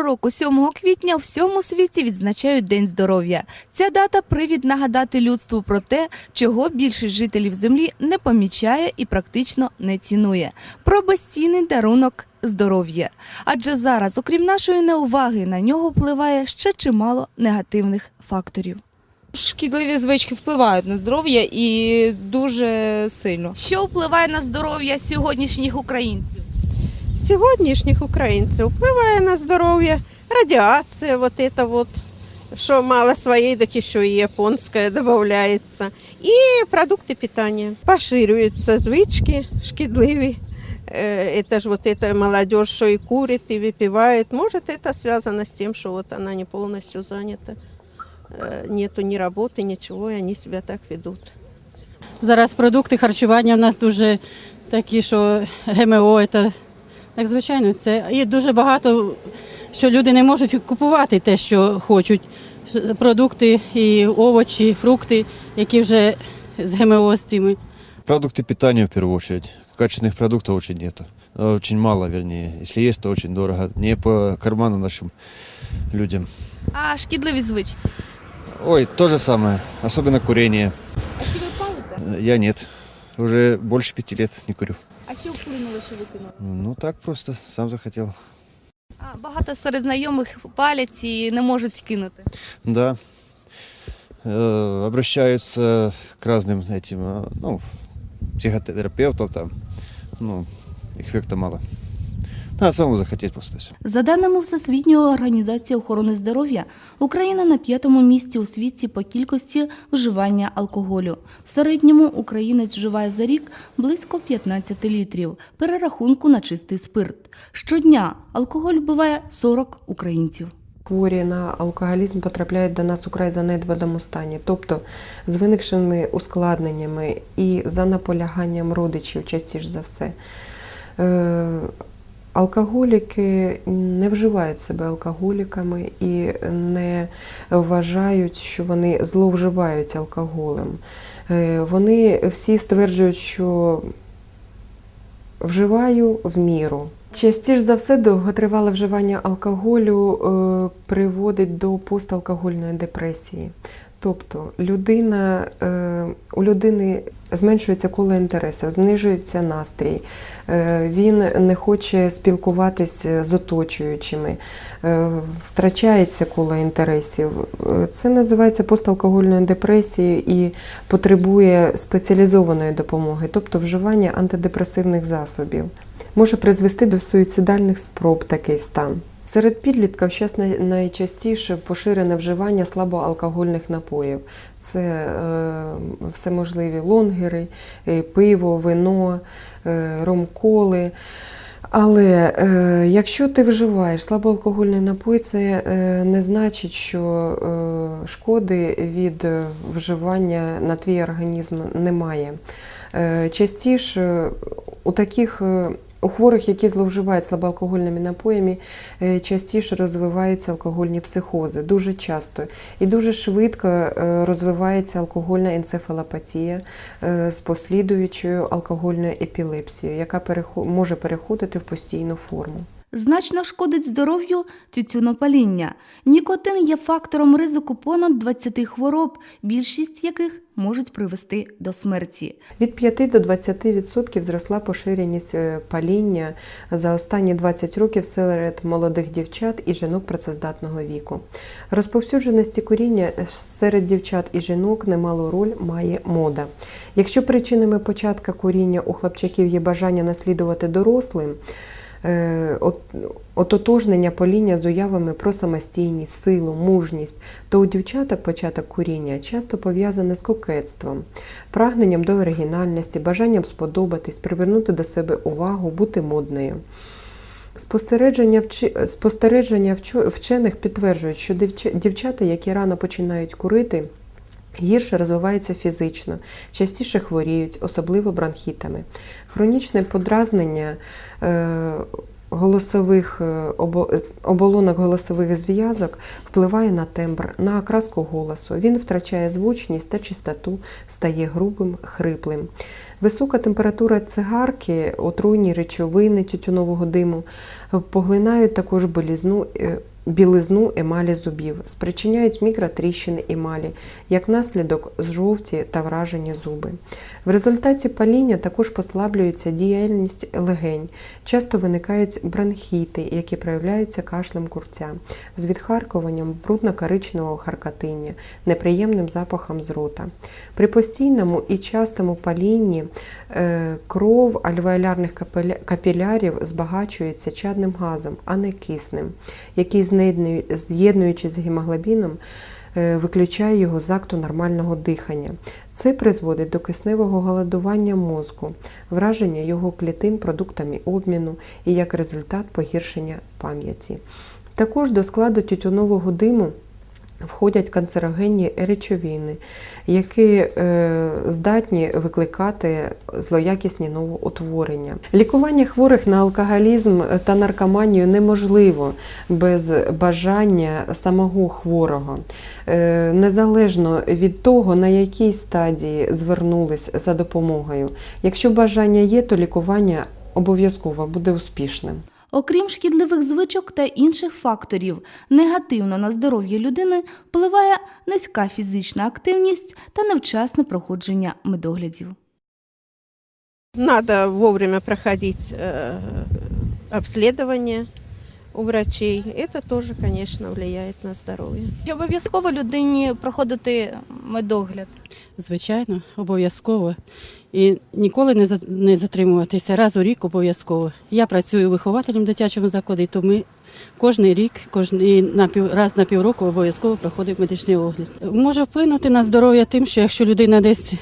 Щороку, 7 квітня, у всьому світі відзначають День здоров'я. Ця дата привід нагадати людству про те, чого більшість жителів землі не помічає і практично не цінує. Про безцінний дарунок здоров'я. Адже зараз, окрім нашої неуваги, на нього впливає ще чимало негативних факторів. Шкідливі звички впливають на здоров'я і дуже сильно. Що впливає на здоров'я сьогоднішніх українців? сьогоднішніх українців впливає на здоров'я, радіація, вот это вот, що мало своєї, так ще і японська додається. І продукти питання. Поширюються звички шкідливі. Э, Это же вот эта молодежь, что и курит, и выпивает. Может, это связано с тем, что вот она не полностью занята. Э, Нету ни работы, ничего, и они себя так ведут. Зараз продукти харчування в нас дуже такі, що ГМО, це, так звичайно, це і дуже багато, що люди не можуть купувати те, що хочуть. Продукти і овочі, фрукти, які вже з ГМО з цими. Продукты питания в первую очередь. Качественных продуктов очень нету. Э, Очень мало, вернее. Если есть, то очень дорого. Не по карману нашим людям. А шкідливі звички. Ой, то же самое. Особенно курение. А що ви палите? Э, Я нет. Уже больше пяти лет не курю. А що вплинуло, що ви кинули? Ну так просто, сам захотел. А, багато серед знайомих палять і не можуть скинути. Да. Э, Обращаются к разным этим, э, ну, психотерапевтам там. Ну, эффекта мало. Надо самому захотеть просто. За даними Всесвітньої організації охорони здоров'я, Україна на п'ятому місці у світі по кількості вживання алкоголю. В середньому українець вживає за рік близько 15 літрів перерахунку на чистий спирт. Щодня алкоголь вбиває 40 українців. Хворі на алкоголізм потрапляють до нас у край занедбаному стані, тобто з виникшими ускладненнями і за наполяганням родичів, частіше за все. Алкоголіки не вживають себе алкоголіками і не вважають, що вони зловживають алкоголем. Е, Вони всі стверджують, що вживаю в міру. Частіше за все, довготривале вживання алкоголю е, приводить до посталкогольної депресії. Тобто людина, е, у людини зменшується коло інтересів, знижується настрій, е, він не хоче спілкуватися з оточуючими, е, втрачається коло інтересів. Це називається посталкогольною депресією і потребує спеціалізованої допомоги, тобто вживання антидепресивних засобів. Може призвести до суїцидальних спроб такий стан. Серед підлітків зараз найчастіше поширене вживання слабоалкогольних напоїв. Це е, всеможливі лонгери, е, пиво, вино, е, ромколи. Але е, якщо ти вживаєш слабоалкогольний напій, це е, не значить, що е, шкоди від вживання на твій організм немає. Е, частіше у таких е, у хворих, які зловживають слабоалкогольними напоями, е, частіше розвиваються алкогольні психози, дуже часто. І дуже швидко е, розвивається алкогольна енцефалопатія е, з послідуючою алкогольною епілепсією, яка може переходити в постійну форму. Значно шкодить здоров'ю тютюнопаління. Нікотин є фактором ризику понад 20 хвороб, більшість яких можуть привести до смерті. Від 5 до 20% зросла поширеність е, паління за останні 20 років серед молодих дівчат і жінок працездатного віку. Розповсюдженості куріння серед дівчат і жінок немалу роль має мода. Якщо причинами початка куріння у хлопчаків є бажання наслідувати дорослим, е, ототожнення паління з уявами про самостійність, силу, мужність, то у дівчаток початок куріння часто пов'язане з кокетством, прагненням до оригінальності, бажанням сподобатись, привернути до себе увагу, бути модною. Спостереження, спостереження вчених підтверджують, що дівча- дівчата, які рано починають курити, гірше розвиваються фізично, частіше хворіють, особливо бронхітами. Хронічне подразнення е, голосових е, оболонок голосових зв'язок впливає на тембр, на окраску голосу. Він втрачає звучність та чистоту, стає грубим, хриплим. Висока температура цигарки, отруйні речовини тютюнового диму поглинають також белізну е, білизну емалі зубів, спричиняють мікротріщини емалі, як наслідок жовті та вражені зуби. В результаті паління також послаблюється діяльність легень, часто виникають бронхіти, які проявляються кашлем курця, з відхаркуванням брудно-коричневого харкотиння, неприємним запахом з рота. При постійному і частому палінні е, кров альвеолярних капілярів збагачується чадним газом, а не киснем, який, з'єднуючись з гемоглобіном, е, виключає його з акту нормального дихання. Це призводить до кисневого голодування мозку, враження його клітин продуктами обміну і як результат погіршення пам'яті. Також до складу тютюнового диму входять канцерогенні речовини, які е, здатні викликати злоякісні новоутворення. Лікування хворих на алкоголізм та наркоманію неможливо без бажання самого хворого. Е, незалежно від того, на якій стадії звернулись за допомогою. Якщо бажання є, то лікування обов'язково буде успішним. Окрім шкідливих звичок та інших факторів, негативно на здоров'я людини впливає низька фізична активність та невчасне проходження медоглядів. Надо вовремя проходить обслідування. обследование у врачей. Это тоже, конечно, влияет на здоровье. Чи обов'язково людині проходити медогляд? Звичайно, обов'язково. І ніколи не за- не затримуватися. Раз у рік обов'язково. Я працюю вихователем в дитячому закладі, то ми кожен рік, кожний на пів, раз на півроку обов'язково проходимо медичний огляд. Може вплинути на здоров'я тим, що якщо людина десь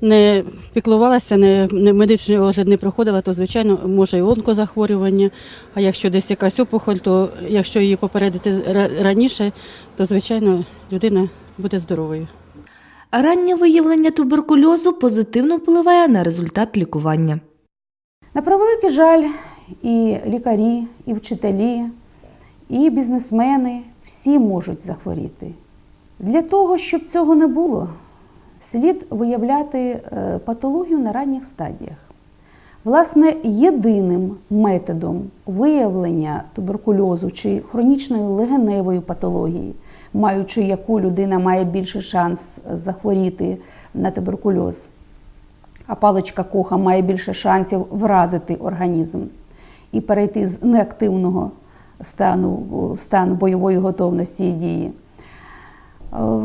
не піклувалася, не, не медичний огляд не проходила, то звичайно може і онкозахворювання. А якщо десь якась опухоль, то якщо її попередити раніше, то звичайно людина буде здоровою. Раннє виявлення туберкульозу позитивно впливає на результат лікування. На превеликий жаль, і лікарі, і вчителі, і бізнесмени всі можуть захворіти. Для того, щоб цього не було, слід виявляти е, патологію на ранніх стадіях. Власне, єдиним методом виявлення туберкульозу чи хронічної легеневої патології, маючи яку людина має більший шанс захворіти на туберкульоз, а паличка коха має більше шансів вразити організм і перейти з неактивного стану в стан бойової готовності і дії. Е,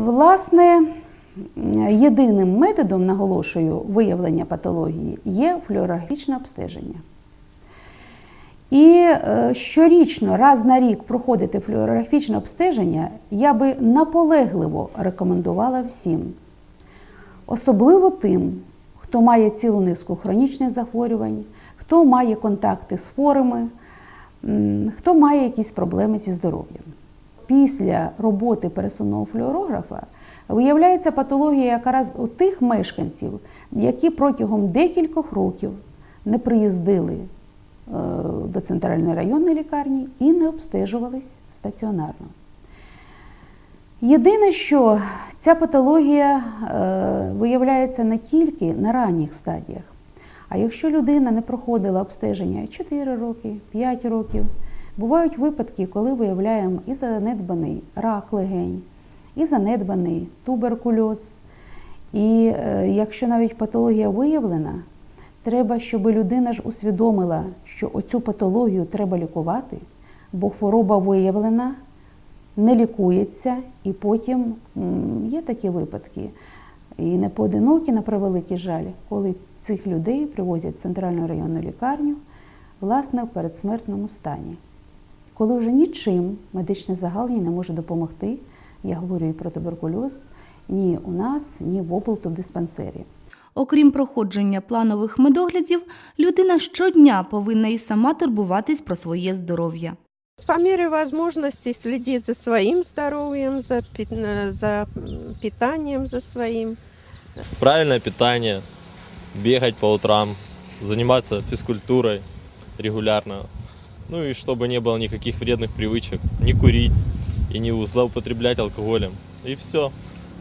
Власне, єдиним методом, наголошую, виявлення патології є флюорографічне обстеження. І е, щорічно, раз на рік проходити флюорографічне обстеження я би наполегливо рекомендувала всім. Особливо тим, хто має цілу низку хронічних захворювань, хто має контакти з хворими, хто має якісь проблеми зі здоров'ям. Після роботи пересувного флюорографа виявляється патологія якраз у тих мешканців, які протягом декількох років не приїздили е, до центральної районної лікарні і не обстежувались стаціонарно. Єдине, що ця патологія е, виявляється не тільки на ранніх стадіях, а якщо людина не проходила обстеження 4 роки, 5 років, бувають випадки, коли виявляємо і занедбаний рак легень, і занедбаний туберкульоз. І е, якщо навіть патологія виявлена, треба, щоб людина ж усвідомила, що оцю патологію треба лікувати, бо хвороба виявлена, не лікується, і потім є такі випадки. І не поодинокі, на превеликий жаль, коли цих людей привозять в центральну районну лікарню, власне, в передсмертному стані. Коли вже нічим медичне загалення не може допомогти, я говорю і про туберкульоз, ні у нас, ні в облтубдиспансері. Окрім проходження планових медоглядів, людина щодня повинна і сама турбуватись про своє здоров'я. По мере возможности следить за своим здоровьем, за, э, за питанием за своим. правильное питание, бегать по утрам, заниматься физкультурой регулярно. Ну и чтобы не было никаких вредных привычек, не курить и не злоупотреблять алкоголем. И все.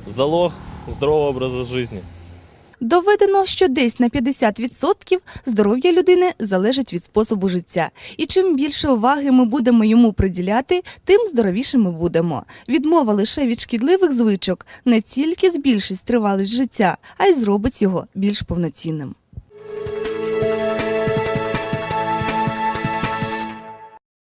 Залог здорового образа жизни. Доведено, що десь на 50% здоров'я людини залежить від способу життя. І чим більше уваги ми будемо йому приділяти, тим здоровішими будемо. Відмова лише від шкідливих звичок не тільки збільшить тривалість життя, а й зробить його більш повноцінним.